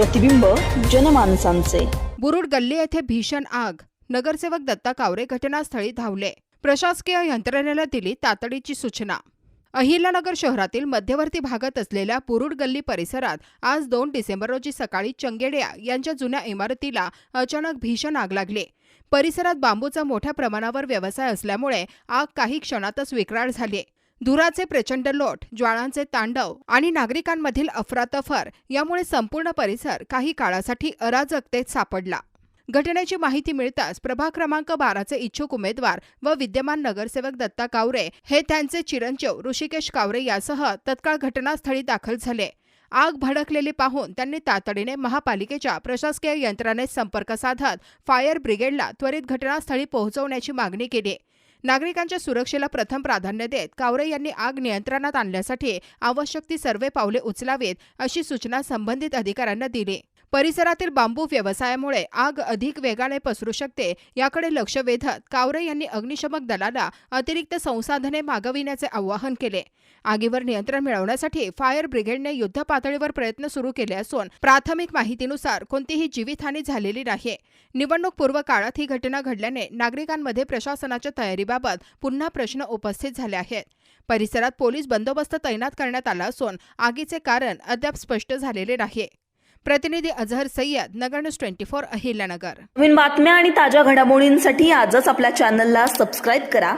प्रतिबिंब जनमानसांचे. बुरुड गल्ली येथे भीषण आग. नगरसेवक दत्ता कावरे घटनास्थळी धावले. प्रशासकीय यंत्रणेला दिली तातडीची सूचना. अहिल्यानगर शहरातील मध्यवर्ती भागात असलेल्या पुरुड गल्ली परिसरात आज दोन डिसेंबर रोजी सकाळी चंगेड्या यांच्या जुन्या इमारतीला अचानक भीषण आग लागली. परिसरात बांबूचा मोठ्या प्रमाणावर व्यवसाय असल्यामुळे आग काही क्षणातच विक्राळ झाली. धुराचे प्रचंड लोट ज्वाळांचे तांडव आणि नागरिकांमधील अफरातफर यामुळे संपूर्ण परिसर काही काळासाठी अराजकतेत सापडला. घटनेची माहिती मिळताच प्रभाग क्रमांक बाराचे इच्छुक उमेदवार व विद्यमान नगरसेवक दत्ता कावरे हे त्यांचे चिरंजीव ऋषिकेश कावरे यासह तत्काळ घटनास्थळी दाखल झाले. आग भडकलेली पाहून त्यांनी तातडीने महापालिकेच्या प्रशासकीय यंत्रणेत संपर्क साधत फायर ब्रिगेडला त्वरित घटनास्थळी पोहोचवण्याची मागणी केली. नागरिकांच्या सुरक्षेला प्रथम प्राधान्य देत कावरे यांनी आग नियंत्रणात आणण्यासाठी आवश्यक ती सर्व पावले उचलावेत अशी सूचना संबंधित अधिकाऱ्यांना दिली. परिसरातील बांबू व्यवसायामुळे आग अधिक वेगाने पसरू शकते याकडे लक्ष वेधत कावरे यांनी अग्निशमक दलाला अतिरिक्त संसाधने मागविण्याचे आवाहन केले. आगीवर नियंत्रण मिळवण्यासाठी फायर ब्रिगेडने युद्ध पातळीवर प्रयत्न सुरू केले असून प्राथमिक माहितीनुसार कोणतीही जीवितहानी झालेली नाही. निवडणूक पूर्व काळात ही घटना घडल्याने नागरिकांमध्ये प्रशासनाच्या तयारीबाबत पुन्हा प्रश्न उपस्थित झाले आहेत. परिसरात पोलीस बंदोबस्त तैनात करण्यात आला असून आगीचे कारण अद्याप स्पष्ट झालेले नाही. प्रतिनिधी Azhar Sayyad Nagar news twenty four Ahilyanagar. नवीन बातम्या आणि ताज्या घडामोडींसाठी आजच आपल्या चॅनलला सबस्क्राईब करा.